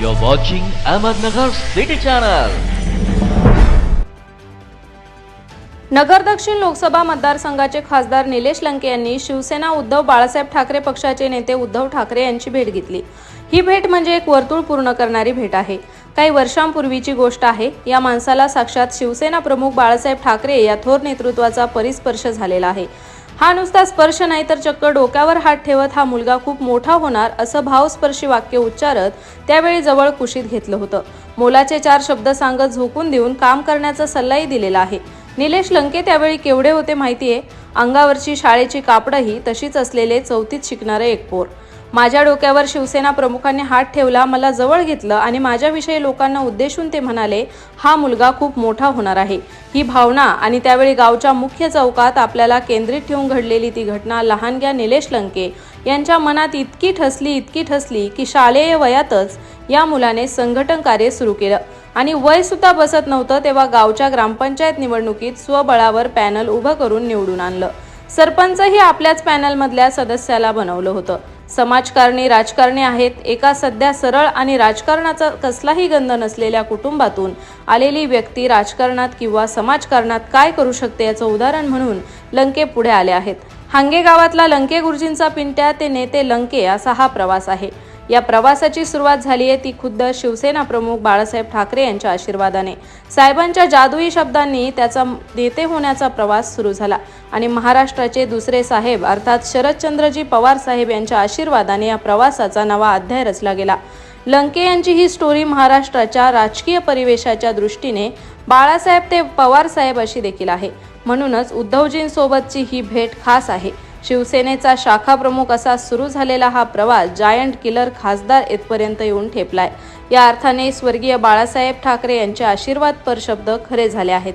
You're watching Ahmednagar City Channel. नगर दक्षिण लोकसभा मतदारसंघाचे खासदार निलेश लंके यांनी शिवसेना उद्धव बाळासाहेब ठाकरे पक्षाचे नेते उद्धव ठाकरे यांची भेट घेतली. ही भेट म्हणजे एक वर्तुळ पूर्ण करणारी भेट आहे. काही वर्षांपूर्वीची गोष्ट आहे. या माणसाला साक्षात शिवसेना प्रमुख बाळासाहेब ठाकरे या थोर नेतृत्वाचा परिस्पर्श झालेला आहे. हा नुसता स्पर्श नाही तर चक्क डोक्यावर हात ठेवत हा मुलगा खूप मोठा होणार असं भावस्पर्शी वाक्य उच्चारत त्यावेळी जवळ कुशीत घेतलं होतं. मोलाचे चार शब्द सांगत झोकून देऊन काम करण्याचा सल्लाही दिलेला आहे. निलेश लंके त्यावेळी केवढे होते माहितीये? अंगावरची शाळेची कापडही तशीच असलेले चौथीत शिकणारे एक पोर. माझ्या डोक्यावर शिवसेना प्रमुखांनी हात ठेवला मला जवळ घेतलं आणि माझ्याविषयी लोकांना उद्देशून ते म्हणाले हा मुलगा खूप मोठा होणार आहे. ही भावना आणि त्यावेळी गावच्या मुख्य चौकात आपल्याला केंद्रित ठेवून घडलेली ती घटना लहानग्या निलेश लंके. यांच्या मनात इतकी ठसली इतकी ठसली की शालेय वयातच या मुलाने संघटन कार्य सुरू केलं. आणि वयसुद्धा बसत नव्हतं तेव्हा गावच्या ग्रामपंचायत निवडणुकीत स्वबळावर पॅनल उभं करून निवडून आणलं. सरपंचही आपल्याच पॅनलमधल्या सदस्याला बनवलं होतं. समाजकारणी राजकारणी आहेत. एका सध्या सरळ आणि राजकारणाचा कसलाही गंध नसलेल्या कुटुंबातून आलेली व्यक्ती राजकारणात किंवा समाजकारणात काय करू शकते याचं उदाहरण म्हणून लंके पुढे आले आहेत. हांगे गावातला लंके गुरुजींचा पिंट्या ते नेते लंके असा हा प्रवास आहे. या प्रवासाची सुरुवात झाली आहे ती खुद्द शिवसेना प्रमुख बाळासाहेब ठाकरे यांच्या आशीर्वादाने. साहेबांच्या जादुई शब्दांनी त्याचा नेते होण्याचा प्रवास सुरू झाला आणि महाराष्ट्राचे दुसरे साहेब अर्थात शरदचंद्रजी पवार साहेब यांच्या आशीर्वादाने या प्रवासाचा नवा अध्याय रचला गेला. लंके यांची ही स्टोरी महाराष्ट्राच्या राजकीय परिवेशाच्या दृष्टीने बाळासाहेब ते पवार साहेब अशी देखील आहे. म्हणूनच उद्धवजींसोबतची ही भेट खास आहे. शिवसेनेचा शाखाप्रमुख असा सुरू झालेला हा प्रवास जायंट किलर खासदार येथपर्यंत येऊन ठेपलाय. या अर्थाने स्वर्गीय बाळासाहेब ठाकरे यांचे आशीर्वादपर शब्द खरे झाले आहेत.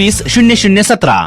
वीस शून्य शून्य सतरा.